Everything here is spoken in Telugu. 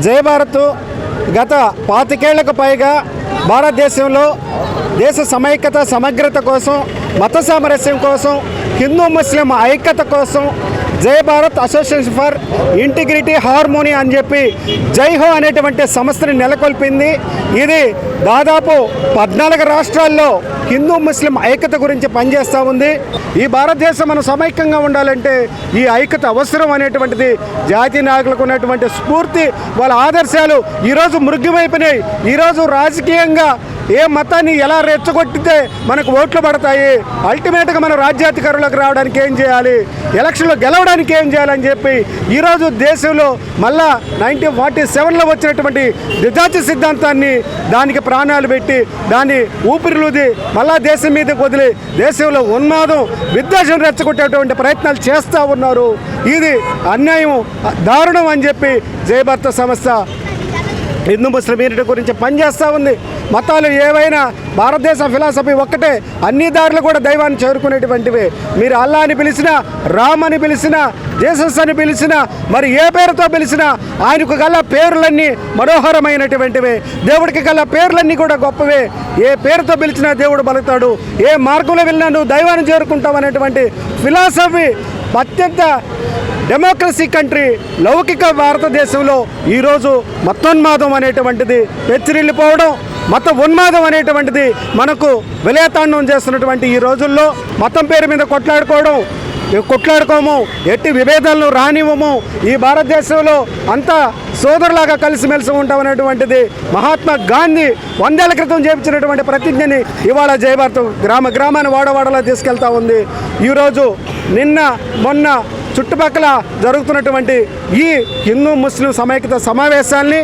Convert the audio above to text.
జయభారత్ గత పాతికేళ్ళకు పైగా భారతదేశంలో దేశ సమైక్యత సమగ్రత కోసం మత సామరస్యం కోసం హిందూ ముస్లిం ఐక్యత కోసం జై Bharat association for integrity harmony అని చెప్పి జై హో అనేటువంటి సంస్థని నెలకొల్పింది. ఇది దాదాపు పద్నాలుగు రాష్ట్రాల్లో హిందూ ముస్లిం ఐక్యత గురించి పనిచేస్తూ ఉంది. ఈ భారతదేశం మనం సమైక్యంగా ఉండాలంటే ఈ ఐక్యత అవసరం అనేటువంటిది జాతీయ నాయకులకు ఉన్నటువంటి స్ఫూర్తి వాళ్ళ ఆదర్శాలు ఈరోజు మృగ్యమైపోయినాయి ఈరోజు రాజకీయంగా ఏ మతాన్ని ఎలా రెచ్చగొట్టితే మనకు ఓట్లు పడతాయి? అల్టిమేట్గా మనం రాజ్యాధికారులకు రావడానికి ఏం చేయాలి? ఎలక్షన్లో గెలవడానికి ఏం చేయాలని చెప్పి ఈరోజు దేశంలో మళ్ళా నైన్టీన్ ఫార్టీ సెవెన్లో వచ్చినటువంటి ద్విజాతి సిద్ధాంతాన్ని దానికి ప్రాణాలు పెట్టి దాన్ని ఊపిరిలుది మళ్ళా దేశం మీద వదిలి దేశంలో ఉన్మాదం విద్వేషం రెచ్చగొట్టేటువంటి ప్రయత్నాలు చేస్తూ ఉన్నారు. ఇది అన్యాయం దారుణం అని చెప్పి జయభర్త సంస్థ హిందూ ముస్లిం యూనిట్ గురించి పనిచేస్తూ ఉంది. మతాలు ఏవైనా భారతదేశ ఫిలాసఫీ ఒక్కటే అన్ని దారులు కూడా దైవాన్ని చేరుకునేటువంటివి. మీరు అల్లా అని పిలిచినా రామ్ అని పిలిచినా జీసస్ అని పిలిచినా మరి ఏ పేరుతో పిలిచినా ఆయనకు గల పేర్లన్నీ మనోహరమైనటువంటివి. దేవుడికి గల పేర్లన్నీ కూడా గొప్పవే. ఏ పేరుతో పిలిచినా దేవుడు బలుతాడు. ఏ మార్గంలో వెళ్ళినా నువ్వు దైవాన్ని చేరుకుంటావు అనేటువంటి ఫిలాసఫీ అత్యంత డెమోక్రసీ కంట్రీ లౌకిక భారతదేశంలో ఈరోజు మతోన్మాదం అనేటువంటిది పెచ్చిరిల్లిపోవడం మత ఉన్మాదం అనేటువంటిది మనకు విలయతాండం చేస్తున్నటువంటి ఈ రోజుల్లో మతం పేరు మీద కొట్లాడుకోవడం కొట్లాడుకోము ఎట్టి విభేదాలను రానివ్వము. ఈ భారతదేశంలో అంతా సోదరులాగా కలిసిమెలిసి ఉంటామనేటువంటిది మహాత్మా గాంధీ వందేళ్ళ క్రితం చేపించినటువంటి ప్రతిజ్ఞని ఇవాళ జయభారత్ గ్రామ గ్రామాన్ని వాడవాడలా తీసుకెళ్తా ఉంది. ఈరోజు నిన్న మొన్న చుట్టుపక్కల జరుగుతున్నటువంటి ఈ హిందూ ముస్లిం సమైక్యత సమావేశాల్ని